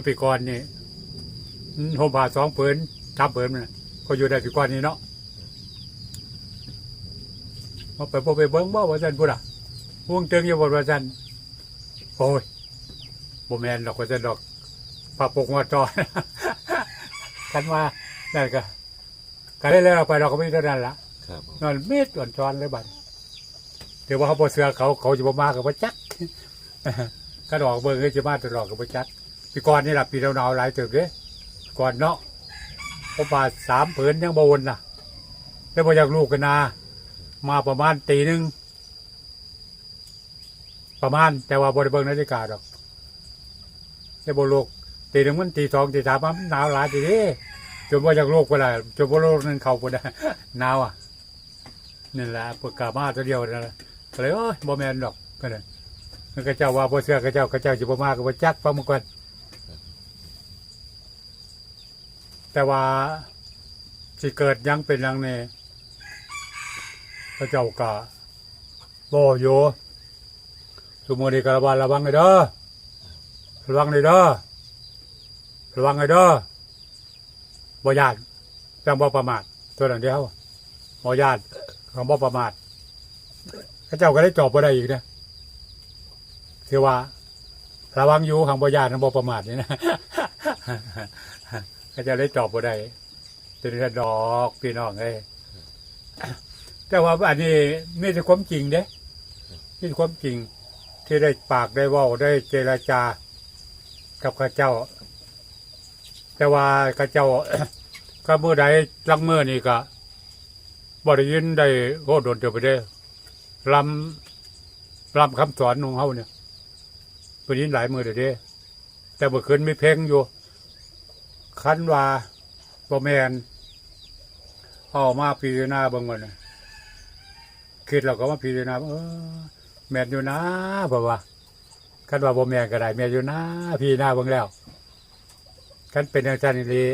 มื่อปีก่อนนี่อืมห่มผ้าสองผืนทับผืนมันน่ะก็อยู่ได้ปีก่อนนี่เนาะมาไปพบไปเบิ้งบ่ว่าซั่นพุ่นอะห่วงเติงอยู่บ่ว่าซั่นโอ้ยบ่แม่นดอกว่าซั่นดอกผ้าปกหัวจอกันว่านั่นก็ก็ได้แล้วเราไปเราก็ไม่เท่านั้นละครับผมนอนเม็ดอ่อนจอนเลยบัดเดี๋ยวว่าเขาบ่เสือเขาเขาจะบ่มากับบ่จักก็ดอกเบิ่งให้จะมาตลอดกับบ่จัก ปีก่อนนี่แหละปีหนาวหลายติบเด้ก่อนเนาะเพราะว่าสามผืนยังบวนน่ะแล้วบ่อยากลูกกันนามาประมาณตีหนึ่งประมาณแต่ว่าบ่ได้เบิ่งนาฬิกาดอกแต่บ่ลูกตีหนึ่งมันตีสองตีสามมันหนาวหลายทีเด้จนบ่อยากลูกไปละจนบ่ลูกนึงเขาบ่ได้หนาวอะนี่แหละปากกามาตัวเดียวนั่นแหละก็เลยโอ้ยบ่แมนดอกก็เลยมันก็เจ้าว่าบ่เชื่อก็เจ้าก็เจ้าสิบ่มาก็บ่จักฟังมันก่อน แต่ว่าสิเกิดยังเป็นยังนี่พระเจ้าก็บ่อยู่สมมุตินี้ก็ระวังระวังให้เด้อระวังให้เด้อระวังให้เด้อบ่ญาติจังบ่ประมาทตัวนั้นเดียวบ่ญาติของบ่ประมาทพระเจ้าก็ได้จอบบ่ได้อีกนะคือว่าระวังอยู่ของบ่ญาติของบ่ประมาทนี่นะ พระเจ้าได้จอบบ่ได้ตัวนี้ดอกพี่น้องเอ้ยแต่ว่าอันนี้มีแต่ความจริงเด้มีความจริง ที่ได้ปากได้ว่าได้เจรจา กับข้าเจ้า แต่ว่าข้าเจ้าก็เมื่อใดลังเมื่อนี่ก็บริยินได้โอ้โดนเดียวไปได้ลำลำคำสอนของเขาเนี่ยบริยินหลายมือเดียวเด้แต่เมื่อคืนไมีเพลงอยู่ คันว่าบ่แมนเอามาพิจารณาเบิ่งก่อนนะคิดแล้วก็มาพิจารณาเออแม่นอยู่นะบ่ว่าคันว่าบ่แมนก็ได้แม่นอยู่นะพี่หน้าเบิ่งแล้วคันเป็นอาจารย์นี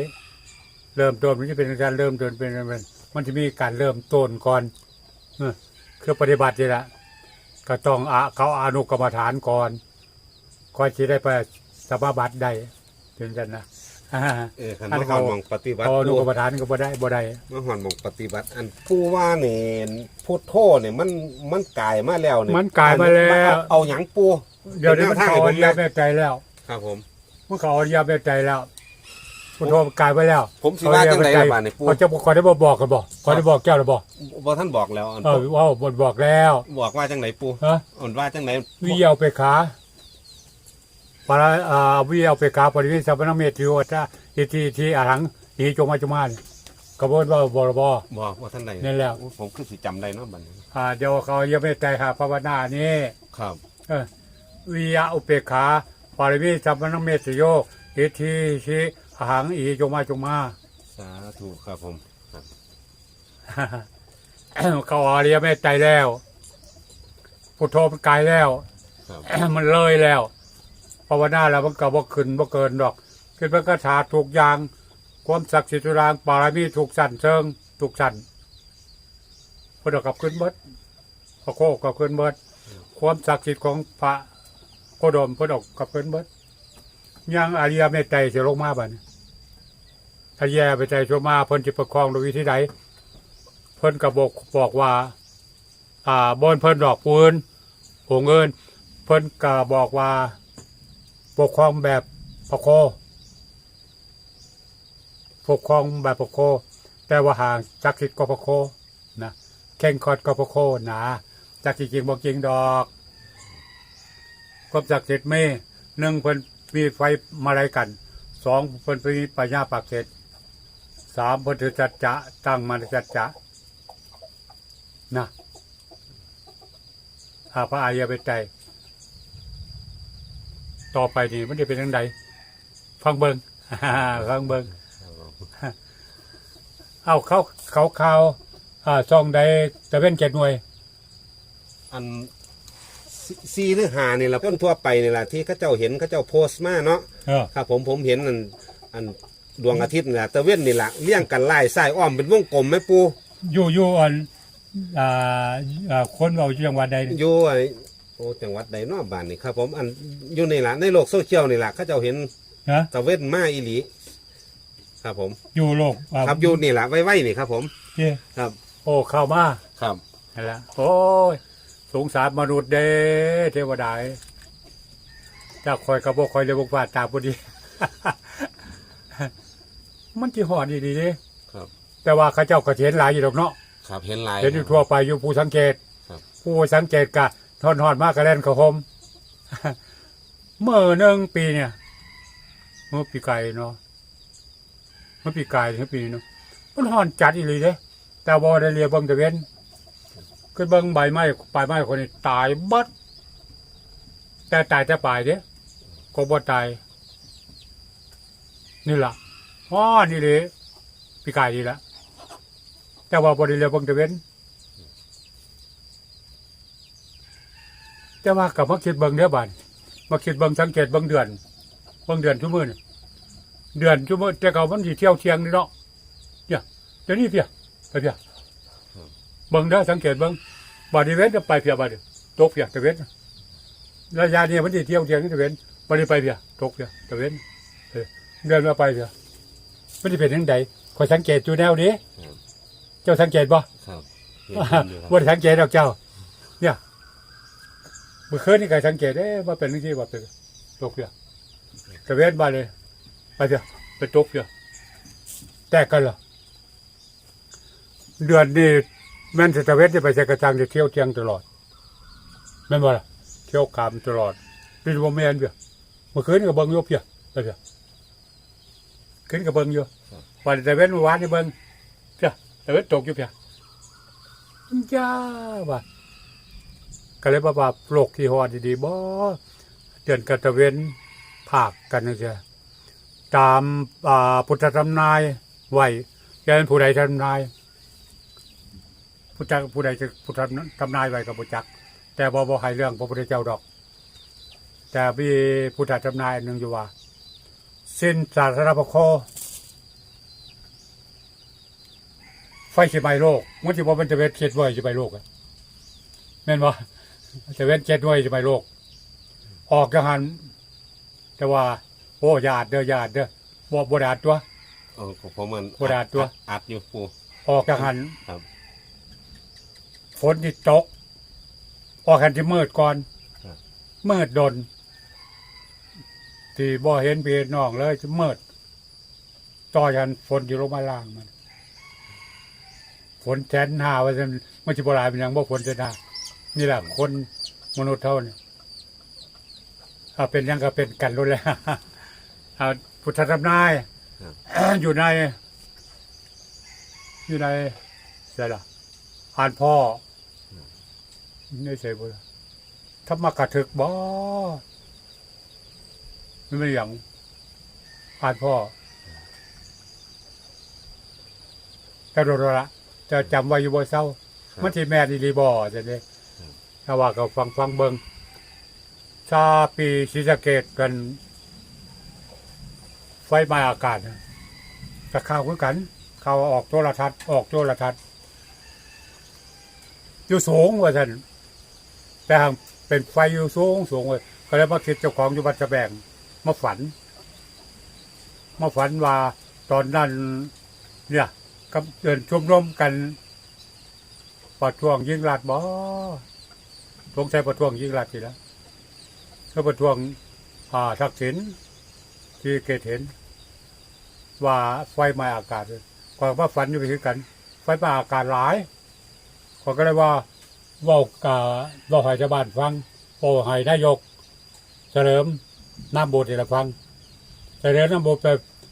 เริ่มต้นมันจะเป็นอาจารย์เริ่มต้นเป็นมันมันจะมีการเริ่มต้นก่อนเออคือปฏิบัตินี่ละก็ต้องอะเขาอนุกรรมฐานก่อนก่อนที่ได้ไปสมาบัติได้ถึงกันนะ อ่าเออคันอันมาเขาหอนหมองปฏิบัติพอนุปูกรรมฐานก็บ่ได้บ่ได้มาหอนหมองปฏิบัติ อันผู้ว่านี่พุทโธเนี่ยมันมันกลายมาแล้วเนี่ยมันกลายมาแล้ว เอาเอาหยังปูเดี๋ยวนี้มันเป็นแนวทางเขาให้ผมอริยนะแม่ใจแล้ว ครับผมมันเขาอริยแม่ใจแล้วพุทโธกลายไปแล้ว ผมสิว่าจังไดล่ะบาดนี่ปูเขาจะบอกขอได้บอกบอกกันบอกขอได้บอกแก้วหรือบอกบ่ท่านบอกแล้วอันเออว่าบทบอกแล้ว บอกว่าจังไดปูฮะอันว่าจังไดวิเอาไปขา ปาราอ่าวิเอาไปขาปริวิสัพพนเมติโอตาอิทีทีอาหังอีจงมาจุมานี่กระบวนว่าบรบบอกว่าท่านใดนั่นแหละผมคือสิจำได้เนาะบัดนี้อ่าเดี๋ยวเขายังไม่ใจหาภาวนานี่ครับเออวิยะอุเปกขาปาริวิสัพพนเมติโยอิทีทีอาหังอีจงมาจุมาสาธุครับผมครับเขาอาเรียไม่ใจแล้วพุทโธมันไกลแล้วครับมันเลยแล้ว ภาวนาแล้วมันก็บ่ขึ้นบ่เกินดอกขึ้นมันก็ถาถูกอย่าง ความศักดิ์สิทธิ์ทุรางปารมีถูกสั่นเชิงถูกสั่นเพอดอกกับขึ้นเบิดพระโคกับขึ้นเบิด ความศักดิ์สิทธิ์ของพระโคดมเพอดอกกับขึ้นเบิดยังอาริยเมตไตรจะลงมาบัดนี้ถ้าแย่ไปใจชัวมาเพิ่นจะประคองโดยวิธีใดเพิ่นก็บอกบอกว่า อ่าบนเพิ่นดอกปืนหงเงิน เพิ่นก็บอกว่า ปกครองแบบปกโคปกครองแบบปกโค แต่ว่าห่างจากสิทธิ์ก็ปกโคนะเข่งคอดก็ปกโคหนาจากจริงบอกจริงดอกความศักดิ์สิทธิ์ม่หนึ่งเพิ่นมีไฟมาลัยกันสองเพิ่นมีปัญญาปากเสร็จสามเพิ่นถือจัดจะตั้งมันจัดจะนะอาพระอายาเป็นใจ ต่อไปนี่มันจะเป็นยังไงฟังเบิง ฟังเบิงครับผมเอาเขาเขาเขาอ่าซองใดจะเป็นเจ็ดหน่วย อันซีซีหรือหานี่แหละคนทั่วไปนี่แหละที่เขาเจ้าเห็นเขาเจ้าโพสต์มาเนาะเออ ครับ ผมผมเห็นอันอันดวงอาทิตย์นี่แหละตะเว้นนี่แหละเลี้ยงกันไล่ไส้อ้อมเป็นวงกลมไหมปูอยู่อยู่อันอ่าอ่าคนเราอยู่จังหวัดใดนี่อยู่ไอ้ โอ้จังหวัดใดเนอกบ้านนี่ครับ ผมอันอยู่นี่แหละในโลกโซเชียลนี่แหละเขาเจ้าเห็นนะตะเว้นมาอีหลี ครับผม อยู่โลกอ่าครับอยู่นี่แหละไว้ไว้นี่ครับผมเย้ครับ โอ้เข้ามาครับ นั่นแหละโอ้ยสงสารมนุษย์เด้เทวดาเอ้ยถ้าคอยกระบอกคอยเลยบอกว่าตาพอดี มันที่หอดดีๆเด้ครับ แต่ว่าเข้าเจ้าก็เห็นหลายอยู่ดอกเนาะ ครับเห็นลาย เห็นอยู่ทั่วไปอยู่ผู้สังเกต ครับ ผู้สังเกตกะ ทอนหอดมากกระเล่นกระหมเมื่อหนึ่งปีเนี่ยเมื่อปีไก่เนาะเมื่อปีไก่ถึงปีนี้เนาะมันหอนจัดอีหลีเด้แต่บอได้เรียเบิ่งตะเวนคือเบิ่งใบไม้ปลายไม้คนนี้ตายบัดแต่ตายแต่ปลายเด้ก็บ่ตายนี่ล่ะอ๋อนี่เลยปีไก่นี่ละแต่ว่าบริเรียเบิ่งตะเวน แต่ว่ากับมาคิดเบิ่งเด้อบัดมาคิดเบิ่งสังเกตเบิ่งเดือนเบิ่งเดือนชั่วโมงนี่เดือนชั่วโมงแต่เก่ามันสิเที่ยวเที่ยงนี่เนาะเนี่ยเดี๋ยวนี้เพียไปเพียเบิ่งเด้อสังเกตเบิ่งบัดนี้เว้นจะไปเพียบัดนี้ตกเพียตะเวนระยะนี้มันสิเที่ยวเที่ยงนี่ตะเวนบัดนี้ไปเพียตกเพียตะเวนเออเดือนมาไปเพียมันสิเป็นจังไดคอยสังเกตอยู่แนวนี้ครับเจ้าสังเกตบ่ครับเห็นอยู่ครับว่าสังเกตดอกเจ้า เนี่ย เมื่อคืนนี่ก็สังเกตเอ๊ะว่าเป็นที่ว่าเป็นตกเพียตะเวนมาเลยไปเพียไปตกเพียแตกกันเหรอเดือนนี้แม่นสตะเวนจะไปใส่กระจังจะเที่ยวเที่ยงตลอดแม่นบ่ล่ะเที่ยวกามตลอดเป็นบ่แม่นเพียเมื่อคืนก็เบิ่งยู่เพียไปเพียขึ้นก็เบิ่งอยู่วันตะเวนเมื่อวานนี่เบิ่งเพียตะเวนตกอยู่เพียจ้าว่า ก็เลยว่าว่าโลกที่ฮอดดีๆบ่เดือนกระตะเวนภาคกันนะจ๊ะตามอ่าพุทธธรรมนายไหวยันผู้ใดทำนายผู้จักผู้ใดจะพุทธทำนายไว้กับผู้จัก แต่บ่บ่ให้เรื่องพระพุทธเจ้าดอก แต่มีพุทธทำนายนหนึ่งอยู่ว่า สิ้นศาสาระโคไฟสิไหม้โลกมันสิบ่มันจะเวทเจ็ดไว้สิไหม้โลกอะแม่นบ่ จะเวทเจ็ดไว้สิไหม้โลก ออกจังหันแต่ว่า โอ้ญาติเด้อญาติเด้อบ่บ่ดาดตัว เออของผมมันบ่ได้อัดตัวอัดอยู่ปู ออกจังหันครับ ฝนที่ตก ออกกันที่มืดก่อนมืดดน ที่บ่เห็นพี่น้องเลยจะมืดต่อยันฝนอยู่ลงมาล่างมัน ฝนแสนหาว่าซั่นมันสิบ่หลายเป็นหยังบ่ฝนแสนหา นี่แหละคนมนุษย์เท่านี่ถ้าเป็นหยังก็เป็นกันรู้แล้วอ่าพุทธธรรมนายอยู่ใน อยู่ในใช่ละอ่านพ่อไม่ใช่บ่ล่ะธรรมกถึกบ่ไม่เป็นอย่างอ่านพ่อแต่โดนละจะจำไว้อยู่บ่เศร้าครับมันที่แม่ดีรีบอจะเนี่ย ถ้าว่าก็ฟังฟังเบิงชาปีศรีสะเกตกัน ไฟไหม้อากาศนะกับข่าวคือกันข่าวออกโทรทัศน์ออกโทรทัศน์อยู่สูงว่าท่านแต่หากเป็นไฟอยู่สูงสูงเลยก็เลยมาคิดเจ้าของอยู่บัดสะแบงมาฝัน มาฝันว่าตอนนั้น เนี่ยกับเดินชุมนุมกันประท้วงยิงลัดบ่ สงสัยประท้วงยิ่งลัดทีแล้วก็ประท้วงอ่าทักษิณที่เกตเห็น ว่าไฟไหม้อากาศเลยก่อนว่าฝันอยู่ไปคือกัน ไฟไหม้อากาศหลายก่อก็เลยว่าว่ากาว่าให้ชาวบ้านฟังโอ้ให้นายก เฉลิมน้ำโบสถ์ให้เราฟังเฉลิมน้ำโบสถ์ไป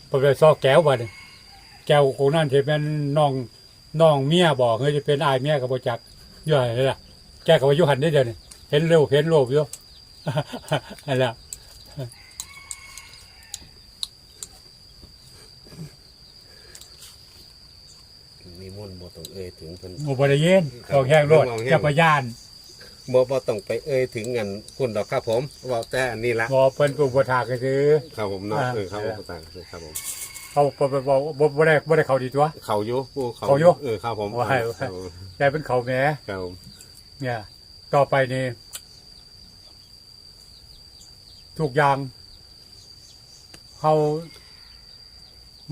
ไปไปซอกแก้วบ่เนี่ยแก้วของนั่นที่เป็นน้องน้องเมียบอกเฮ้ยจะเป็นอายเมียกับโบจักเยอะเลยล่ะ แกกับอายุหันได้เดียวนี่เห็นเร็วเห็นโลภอยู่นั่นแหละมีมนต์บ่ต้องเอ่ยถึงเพิ่นโมบริเย็นของแห้งโลดของแห้ง จะประยานบ่บ่ต้องไปเอ่ยถึงเงินคุณดอกครับผมเว่าแต่อันนี้ละบอเป็นอุปถากก็คือครับผมเนาะอ่า เออครับผมต่างๆครับผม เขาบอกบอกบอกบ่ได้บ่ได้เขาดีตัว เขาอยู่ปูเขาเขาอยู่เออครับผมว่าให้ว่าให้ครับผมแกเป็นเขาแหม่ครับผม เนี่ย ต่อไปนี่ทุกอย่างเขา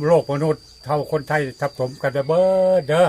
โลกมนุษย์เท่าคนไทยทับถมกันเด้อเบ้อเด้อ